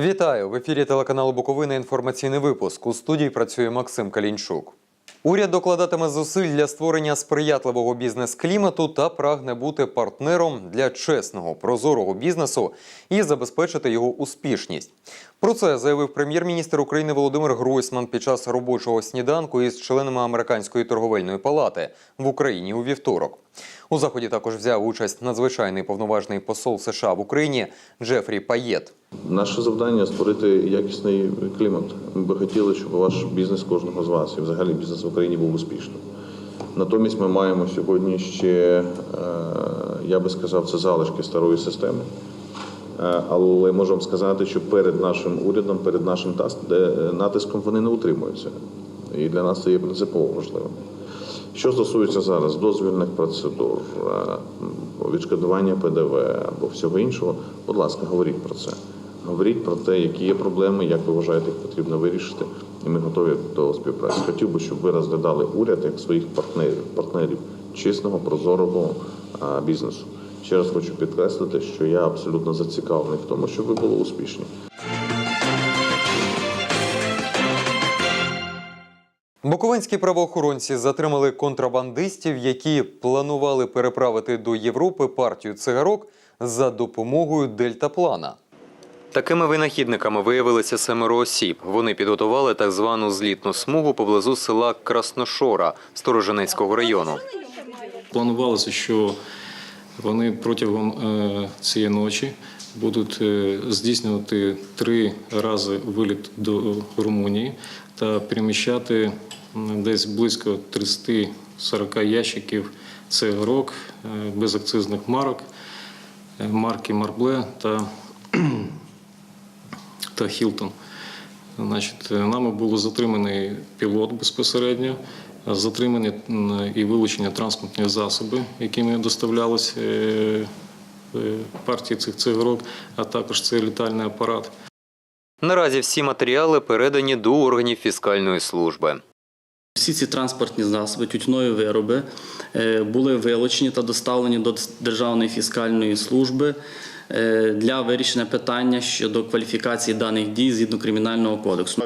Вітаю в ефірі телеканалу Буковина. Інформаційний випуск. У студії працює Максим Калінчук. Уряд докладатиме зусиль для створення сприятливого бізнес-клімату та прагне бути партнером для чесного, прозорого бізнесу і забезпечити його успішність. Про це заявив прем'єр-міністр України Володимир Гройсман під час робочого сніданку із членами американської торговельної палати в Україні у вівторок. У заході також взяв участь надзвичайний повноважний посол США в Україні Джефрі Паєт. Наше завдання створити якісний клімат. Ми би хотіли, щоб ваш бізнес кожного з вас і взагалі бізнес в Україні був успішним. Натомість ми маємо сьогодні ще, е, я би сказав, це залишки старої системи. Е, Але вам сказати, що перед нашим урядом, перед нашим тас- натиском вони не утримуються. І для нас це є принципово важливим. Що стосується зараз дозвільних процедур, е, відшкодування ПДВ або всього іншого, будь ласка, говоріть про це. Говоріть про те, які є проблеми, як ви вважаєте, їх потрібно вирішити, і ми готові до співпраці. Хотів би, щоб ви розглядали уряд як своїх партнерів, партнерів чесного, прозорого бізнесу. Ще раз хочу підкреслити, що я абсолютно зацікавлений в тому, щоб ви були успішні. Буковинські правоохоронці затримали контрабандистів, які планували переправити до Європи партію цигарок за допомогою дельтаплана. Такими винахідниками виявилися семеро осіб. Вони підготували так звану злітну смугу поблизу села Красношора Сторожинецького району. Планувалося, що вони протягом е, цієї ночі будуть е, здійснювати три рази виліт до Румунії та переміщати десь близько 30-40 ящиків цигарок е, безакцизних марок, марки Марбле та, та Хілтон. Значить, е, нами було затриманий пілот безпосередньо, е, затримані і вилучені транспортні засоби, якими доставлялися е, партії цих цигарок, а також цей літальний апарат. Наразі всі матеріали передані до органів фіскальної служби. Всі ці транспортні засоби, тютюнові вироби були вилучені та доставлені до Державної фіскальної служби для вирішення питання щодо кваліфікації даних дій згідно кримінального кодексу.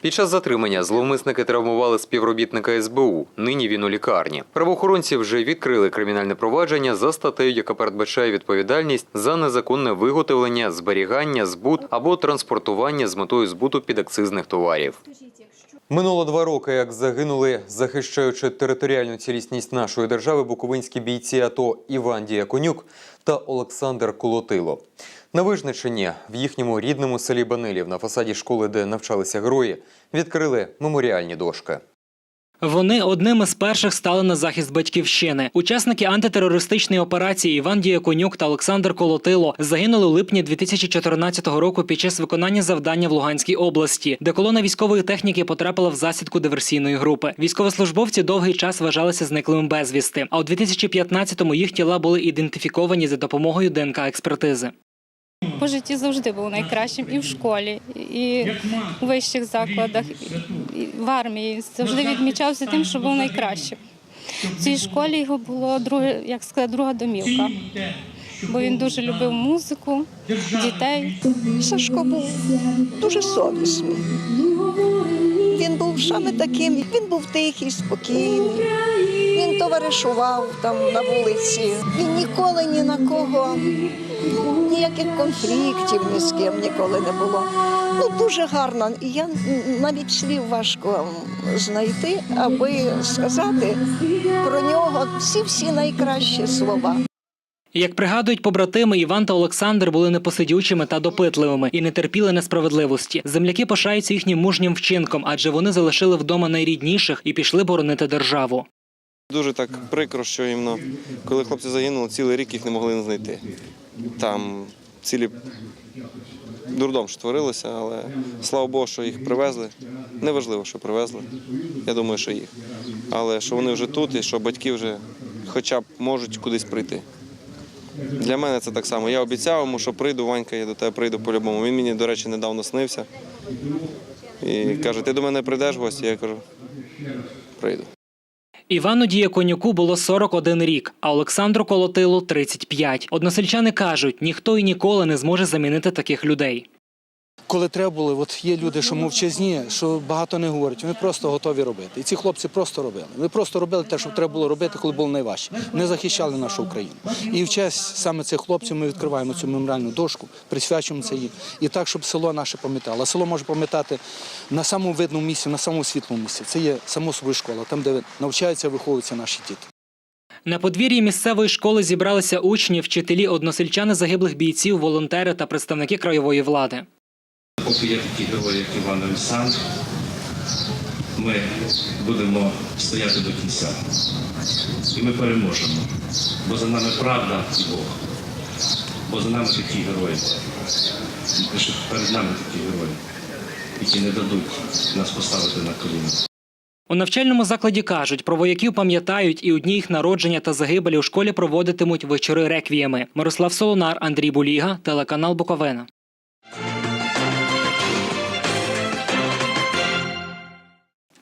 Під час затримання зловмисники травмували співробітника СБУ. Нині він у лікарні. Правоохоронці вже відкрили кримінальне провадження за статтею, яка передбачає відповідальність за незаконне виготовлення, зберігання, збут або транспортування з метою збуту підакцизних товарів. Минуло два роки, як загинули, захищаючи територіальну цілісність нашої держави, буковинські бійці АТО Іван Діяконюк та Олександр Колотило. На Вижничині, в їхньому рідному селі Банилів, на фасаді школи, де навчалися герої, відкрили меморіальні дошки. Вони одними з перших стали на захист батьківщини. Учасники антитерористичної операції Іван Діяконюк та Олександр Колотило загинули у липні 2014 року під час виконання завдання в Луганській області, де колона військової техніки потрапила в засідку диверсійної групи. Військовослужбовці довгий час вважалися зниклими безвісти. А у 2015-му їх тіла були ідентифіковані за допомогою ДНК експертизи. По житті завжди був найкращим і в школі, і у вищих закладах, і в армії. Завжди відмічався тим, що був найкращим. В цій школі його було друге, як сказати, друга домівка. Бо він дуже любив музику, дітей. Сашко був дуже совісний. Він був саме таким, він був тихий, спокійний. Він товаришував там на вулиці. Він ніколи ні на кого, ніяких конфліктів ні з ким ніколи не було. Ну, дуже гарно. І я навіть слів важко знайти, аби сказати про нього всі-всі найкращі слова. Як пригадують побратими, Іван та Олександр були непосидючими та допитливими і не терпіли несправедливості. Земляки пишаються їхнім мужнім вчинком, адже вони залишили вдома найрідніших і пішли боронити державу. Дуже так прикро, що іменно, коли хлопці загинули, цілий рік їх не могли знайти. Там цілі дурдом що але слава Богу, що їх привезли. Неважливо, що привезли. Я думаю, що їх. Але що вони вже тут і що батьки вже хоча б можуть кудись прийти. Для мене це так само. Я обіцяв йому, що прийду, Ванька, я до тебе прийду по-любому. Він мені, до речі, недавно снився. І каже, ти до мене прийдеш в гості? Я кажу, прийду. Івану Діяконюку було 41 рік, а Олександру Колотилу 35. Односельчани кажуть, ніхто і ніколи не зможе замінити таких людей. Коли треба було, от є люди, що мовчазні, що багато не говорять, вони просто готові робити. І ці хлопці просто робили. Вони просто робили те, що треба було робити, коли було найважче. Не захищали нашу Україну. І в честь саме цих хлопців ми відкриваємо цю меморіальну дошку, присвячуємо це їм. І так, щоб село наше пам'ятало. Село може пам'ятати на самому видному місці, на самому світлому місці. Це є само собою школа, там, де навчаються, виховуються наші діти. На подвір'ї місцевої школи зібралися учні, вчителі, односельчани загиблих бійців, волонтери та представники краєвої влади. Поки є такі герої, як Іван Олександр, ми будемо стояти до кінця. І ми переможемо. Бо за нами правда і Бог. Бо за нами такі герої. Що перед нами такі герої, які не дадуть нас поставити на коліна. У навчальному закладі кажуть, про вояків пам'ятають і у дні їх народження та загибелі у школі проводитимуть вечори реквієми. Мирослав Солонар, Андрій Буліга, телеканал Буковина.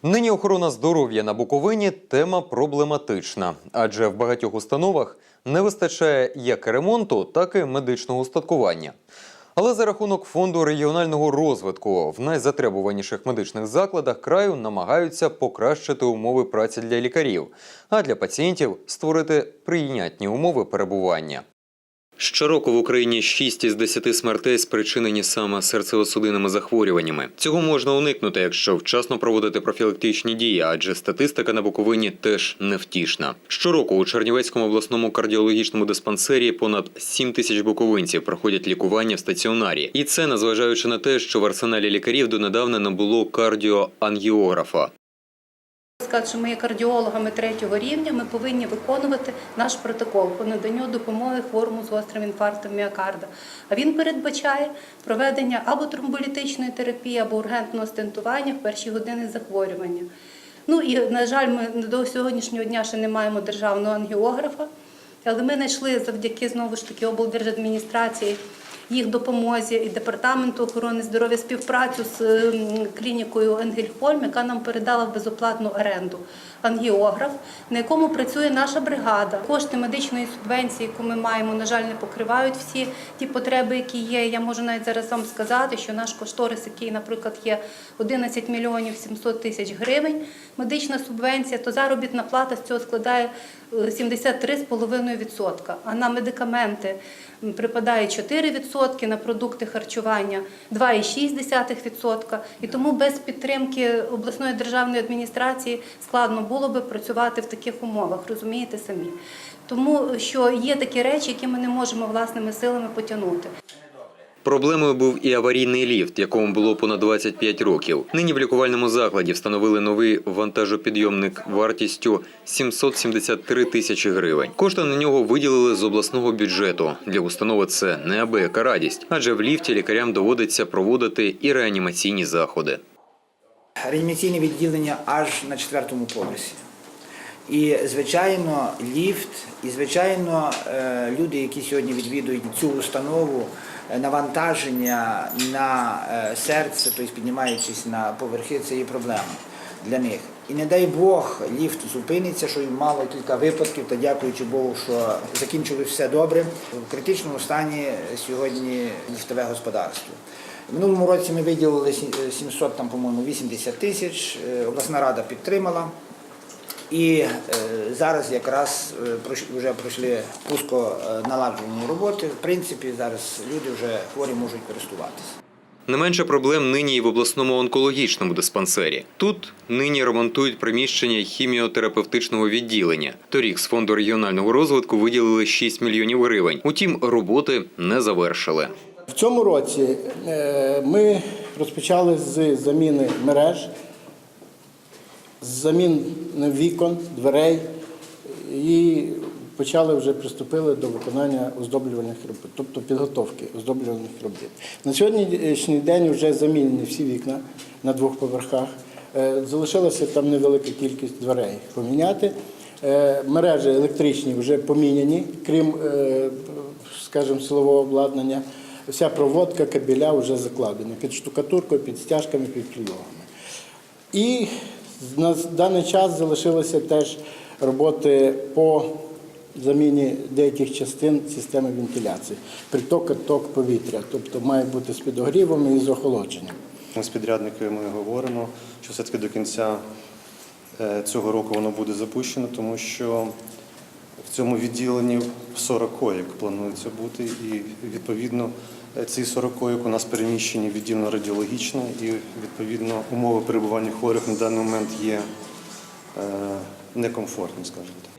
Нині охорона здоров'я на Буковині тема проблематична, адже в багатьох установах не вистачає як ремонту, так і медичного устаткування. Але за рахунок фонду регіонального розвитку в найзатребуваніших медичних закладах краю намагаються покращити умови праці для лікарів, а для пацієнтів створити прийнятні умови перебування. Щороку в Україні 6 із 10 смертей спричинені саме серцево-судинними захворюваннями. Цього можна уникнути, якщо вчасно проводити профілактичні дії, адже статистика на Буковині теж невтішна. Щороку у Чернівецькому обласному кардіологічному диспансері понад 7 тисяч буковинців проходять лікування в стаціонарі, і це незважаючи на те, що в арсеналі лікарів донедавна не було кардіоангіографа. Сказати, що ми є кардіологами третього рівня, ми повинні виконувати наш протокол по наданню допомоги хворому з гострим інфарктом міокарда. А він передбачає проведення або тромболітичної терапії, або ургентного стентування в перші години захворювання. Ну і, на жаль, ми до сьогоднішнього дня ще не маємо державного ангіографа, але ми знайшли завдяки знову ж таки облдержадміністрації їх допомозі і департаменту охорони здоров'я співпрацю з ем, клінікою Енгельхольм, яка нам передала в безоплатну оренду ангіограф, на якому працює наша бригада. Кошти медичної субвенції, яку ми маємо, на жаль, не покривають всі ті потреби, які є. Я можу навіть зараз вам сказати, що наш кошторис, який, наприклад, є 11 мільйонів 700 тисяч гривень, медична субвенція, то заробітна плата з цього складає 73,5%. А на медикаменти припадає 4%, на продукти харчування 2,6%. І тому без підтримки обласної державної адміністрації складно було би працювати в таких умовах, розумієте самі. Тому що є такі речі, які ми не можемо власними силами потягнути. Проблемою був і аварійний ліфт, якому було понад 25 років. Нині в лікувальному закладі встановили новий вантажопідйомник вартістю 773 тисячі гривень. Кошти на нього виділили з обласного бюджету. Для установи це неабияка радість, адже в ліфті лікарям доводиться проводити і реанімаційні заходи. реанімаційне відділення аж на четвертому поверсі. І, звичайно, ліфт, і, звичайно, е, люди, які сьогодні відвідують цю установу, навантаження на е, серце, тобто піднімаючись на поверхи, це є проблема для них. І не дай Бог, ліфт зупиниться, що й мало кілька випадків, та дякуючи Богу, що закінчилось все добре. В критичному стані сьогодні ліфтове господарство. Минулому році ми виділили сі- 700, там, по-моєму, 80 тисяч, е, обласна рада підтримала. І е, зараз якраз е, вже пройшли пуско е, наладжені роботи. В принципі, зараз люди вже хворі можуть користуватися. Не менше проблем нині і в обласному онкологічному диспансері. Тут нині ремонтують приміщення хіміотерапевтичного відділення. Торік з фонду регіонального розвитку виділили 6 мільйонів гривень. Утім, роботи не завершили. В цьому році е, ми розпочали з заміни мереж, з заміни вікон, дверей і почали вже приступили до виконання оздоблювальних робіт, тобто підготовки оздоблювальних робіт. На сьогоднішній день вже замінені всі вікна на двох поверхах. Е, Залишилася там невелика кількість дверей поміняти. Е, Мережі електричні вже поміняні, крім, е, скажімо, силового обладнання. Вся проводка кабеля вже закладена під штукатуркою, під стяжками, під клейовами. І на даний час залишилися теж роботи по заміні деяких частин системи вентиляції, приток ток повітря, тобто має бути з підогрівом і з охолодженням. Ми з підрядниками говоримо, що все-таки до кінця е, цього року воно буде запущено, тому що в цьому відділенні 40 коїк планується бути, і відповідно ці 40 у нас переміщені в відділення радіологічне, і відповідно умови перебування хворих на даний момент є е, некомфортні, скажімо так.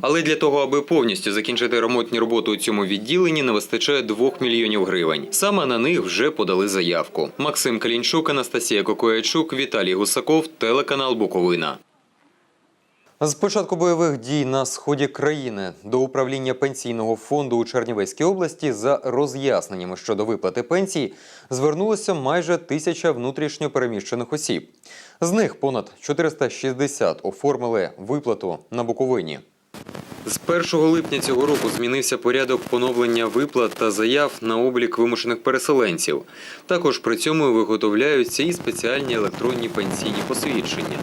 Але для того, аби повністю закінчити ремонтні роботи у цьому відділенні, не вистачає 2 мільйонів гривень. Саме на них вже подали заявку. Максим Калінчук, Анастасія Кокоячук, Віталій Гусаков, телеканал Буковина. З початку бойових дій на сході країни до управління пенсійного фонду у Чернівецькій області за роз'ясненнями щодо виплати пенсій звернулося майже тисяча внутрішньо переміщених осіб. З них понад 460 оформили виплату на Буковині. З 1 липня цього року змінився порядок поновлення виплат та заяв на облік вимушених переселенців. Також при цьому виготовляються і спеціальні електронні пенсійні посвідчення.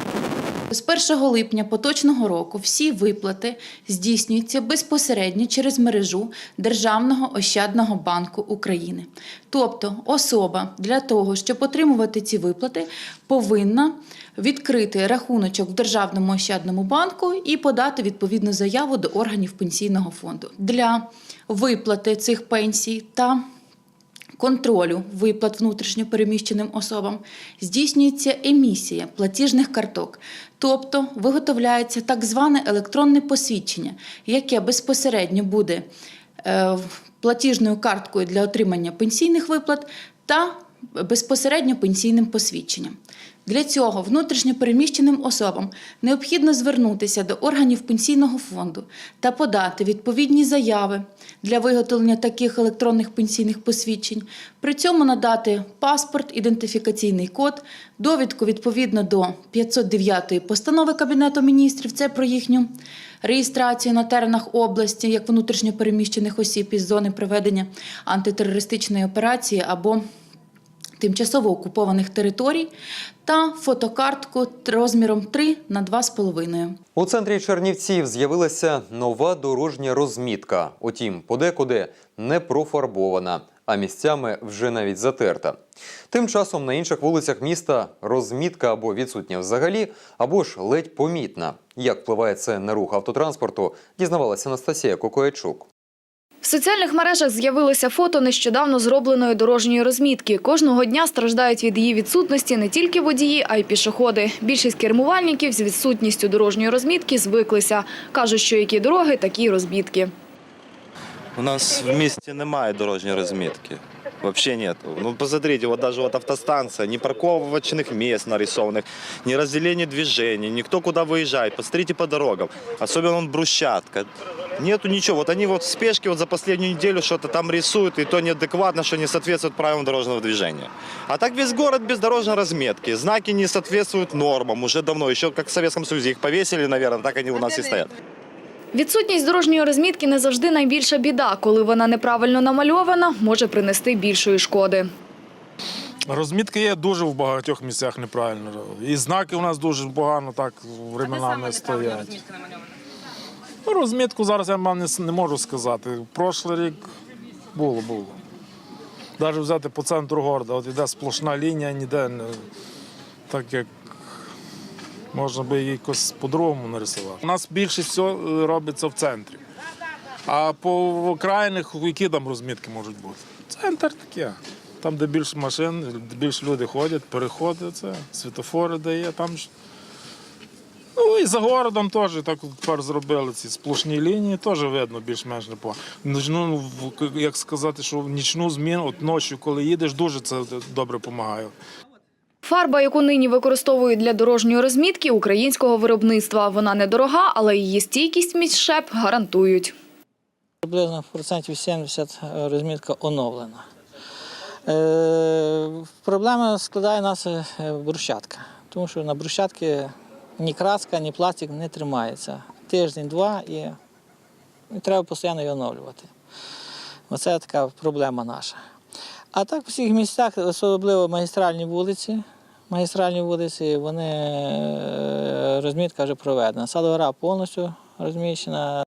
З 1 липня поточного року всі виплати здійснюються безпосередньо через мережу Державного ощадного банку України. Тобто особа для того, щоб отримувати ці виплати, повинна відкрити рахуночок в Державному ощадному банку і подати відповідну заяву до органів пенсійного фонду. Для виплати цих пенсій та контролю виплат внутрішньо переміщеним особам здійснюється емісія платіжних карток, тобто виготовляється так зване електронне посвідчення, яке безпосередньо буде е, платіжною карткою для отримання пенсійних виплат та безпосередньо пенсійним посвідченням. Для цього внутрішньо переміщеним особам необхідно звернутися до органів пенсійного фонду та подати відповідні заяви для виготовлення таких електронних пенсійних посвідчень. При цьому надати паспорт, ідентифікаційний код, довідку відповідно до 509 постанови Кабінету міністрів. Це про їхню реєстрацію на теренах області як внутрішньо переміщених осіб із зони проведення антитерористичної операції або тимчасово окупованих територій та фотокартку розміром 3 на 2,5. У центрі Чернівців з'явилася нова дорожня розмітка. Утім, подекуди не профарбована, а місцями вже навіть затерта. Тим часом на інших вулицях міста розмітка або відсутня взагалі, або ж ледь помітна. Як впливає це на рух автотранспорту, дізнавалася Анастасія Кокоячук. В соціальних мережах з'явилося фото нещодавно зробленої дорожньої розмітки. Кожного дня страждають від її відсутності не тільки водії, а й пішоходи. Більшість кермувальників з відсутністю дорожньої розмітки звиклися. Кажуть, що які дороги, такі й розмітки. У нас в місті немає дорожньої розмітки. Вообще нет. Ну, посмотрите, вот даже вот автостанция, ни парковочных мест нарисованных, ни разделения движений, никто куда выезжает. Посмотрите по дорогам. Особенно он брусчатка. Нету ничего. Вот они вот в спешке вот за последнюю неделю что-то там рисуют, и то неадекватно, что не соответствует правилам дорожного движения. А так весь город без дорожной разметки. Знаки не соответствуют нормам уже давно. Еще как в Советском Союзе их повесили, наверное, так они у нас и стоят. Відсутність дорожньої розмітки не завжди найбільша біда. Коли вона неправильно намальована, може принести більшої шкоди. Розмітка є дуже в багатьох місцях неправильно. І знаки у нас дуже погано так временами стоять. Ну, розмітку зараз я вам не, можу сказати. Прошлий рік було, було. Навіть взяти по центру города, от іде сплошна лінія, ніде не так як можна би якось по-другому нарисувати. У нас більше всього робиться в центрі. А по окраїнах які там розмітки можуть бути? Центр таке. Там, де більше машин, більше люди ходять, переходи, це світофори дає. Там ж. Ну і за городом теж так тепер зробили ці сплошні лінії, теж видно більш-менш непогано. Ну, як сказати, що в нічну зміну, от ночі, коли їдеш, дуже це добре допомагає. Фарба, яку нині використовують для дорожньої розмітки, українського виробництва. Вона недорога, але її стійкість між шеп гарантують. Приблизно процентів 70 розмітка оновлена. Е, Проблема складає нас е, брусчатка, тому що на брусчатки ні краска, ні пластик не тримається. Тиждень-два і, і треба постійно його оновлювати. Оце така проблема наша. А так в всіх місцях, особливо магістральні вулиці, магістральні вулиці, вони е, розмітка вже проведена. Садогора повністю розміщена.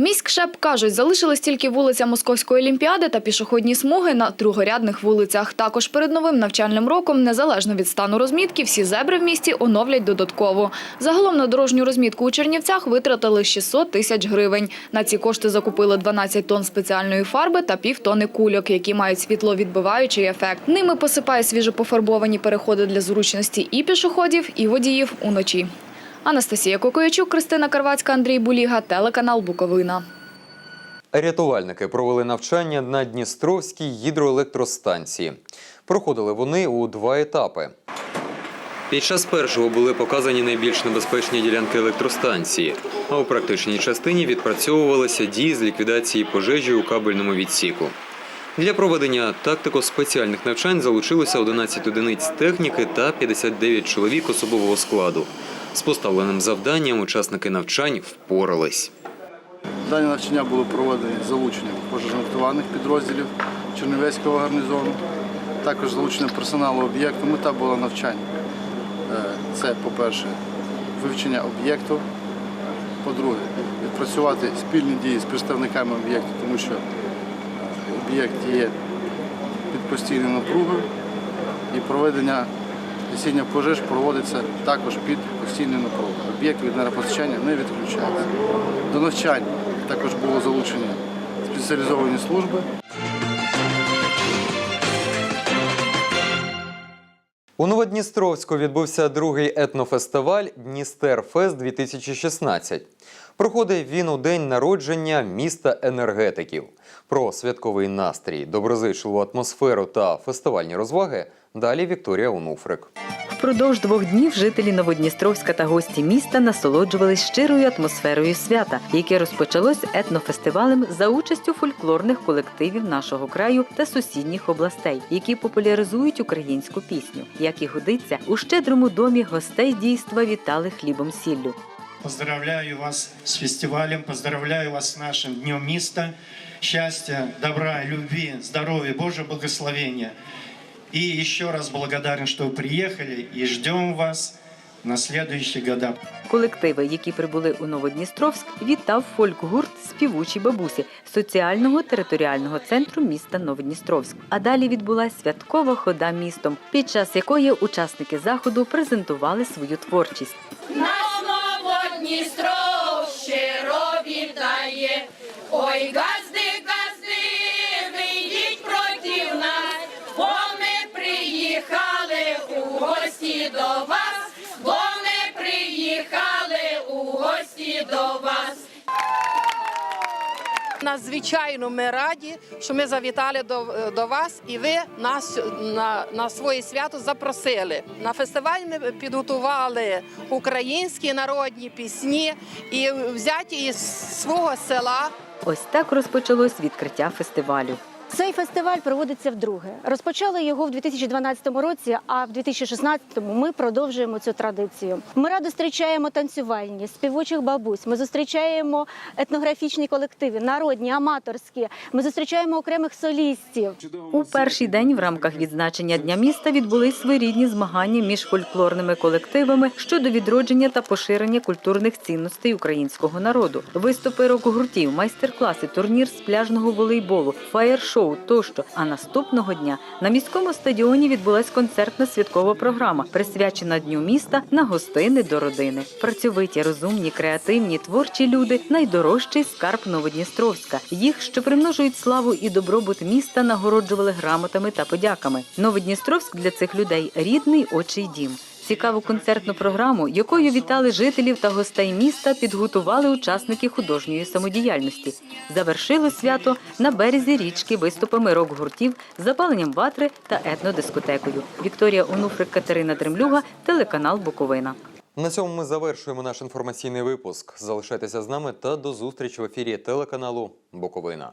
Міськшеп кажуть, залишились тільки вулиця Московської олімпіади та пішохідні смуги на другорядних вулицях. Також перед новим навчальним роком, незалежно від стану розмітки, всі зебри в місті оновлять додатково. Загалом на дорожню розмітку у Чернівцях витратили 600 тисяч гривень. На ці кошти закупили 12 тонн спеціальної фарби та півтони кульок, які мають світловідбиваючий ефект. Ними посипає свіжопофарбовані переходи для зручності і пішоходів, і водіїв уночі. Анастасія Кокоячук, Кристина Карвацька, Андрій Буліга, телеканал Буковина. Рятувальники провели навчання на Дністровській гідроелектростанції. Проходили вони у два етапи. Під час першого були показані найбільш небезпечні ділянки електростанції, а у практичній частині відпрацьовувалися дії з ліквідації пожежі у кабельному відсіку. Для проведення тактико-спеціальних навчань залучилося 11 одиниць техніки та 59 чоловік особового складу. З поставленим завданням учасники навчань впорались. Дані навчання було проведені з залученням пожежно-рятувальних підрозділів Чернівецького гарнізону, також залученням персоналу об'єкту. Мета була навчання. Е, Це, по-перше, вивчення об'єкту. По-друге, відпрацювати спільні дії з представниками об'єкту, тому що е, об'єкт є під постійною напругою і проведення гасіння пожеж проводиться також під постійною напругою. Об'єкт від енергопостачання не відключається. До навчань також було залучені спеціалізовані служби. У Новодністровську відбувся другий етнофестиваль Дністерфест 2016. Проходив він у день народження міста енергетиків. Про святковий настрій, доброзичливу атмосферу та фестивальні розваги далі Вікторія Онуфрик. Впродовж двох днів жителі Новодністровська та гості міста насолоджувались щирою атмосферою свята, яке розпочалось етнофестивалем за участю фольклорних колективів нашого краю та сусідніх областей, які популяризують українську пісню. Як і годиться, у щедрому домі гостей дійства вітали хлібом сіллю. Поздравляю вас с фестивалем, поздравляю вас с нашим Днем Миста. Счастья, добра, любви, здоровья, Божьего благословения. И еще раз благодарен, что вы приехали и ждем вас на следующие года. Колективи, які прибули у Новодністровськ, вітав фольк-гурт співучі бабусі соціального територіального центру міста Новодністровськ. А далі відбулася святкова хода містом, під час якої учасники заходу презентували свою творчість. Наш Новодністров щиро вітає. Ой, Надзвичайно ми раді, що ми завітали до, до вас, і ви нас на, на своє свято запросили. На фестиваль ми підготували українські народні пісні і взяті із свого села. Ось так розпочалось відкриття фестивалю. Цей фестиваль проводиться вдруге. Розпочали його в 2012 році, а в 2016-му ми продовжуємо цю традицію. Ми радо зустрічаємо танцювальні, співучих бабусь. Ми зустрічаємо етнографічні колективи, народні, аматорські. Ми зустрічаємо окремих солістів. У перший день в рамках відзначення Дня міста відбулись своєрідні змагання між фольклорними колективами щодо відродження та поширення культурних цінностей українського народу. Виступи рок-гуртів, майстер-класи, турнір з пляжного волейболу, фаєр-шоу тощо. А наступного дня на міському стадіоні відбулась концертна святкова програма, присвячена Дню міста на гостини до родини. Працьовиті, розумні, креативні, творчі люди найдорожчий скарб Новодністровська. Їх, що примножують славу і добробут міста, нагороджували грамотами та подяками. Новодністровськ для цих людей рідний очий дім. Цікаву концертну програму, якою вітали жителів та гостей міста, підготували учасники художньої самодіяльності. Завершили свято на березі річки виступами рок-гуртів, запаленням ватри та етнодискотекою. Вікторія Онуфрик, Катерина Дремлюга, телеканал Буковина. На цьому ми завершуємо наш інформаційний випуск. Залишайтеся з нами та до зустрічі в ефірі телеканалу Буковина.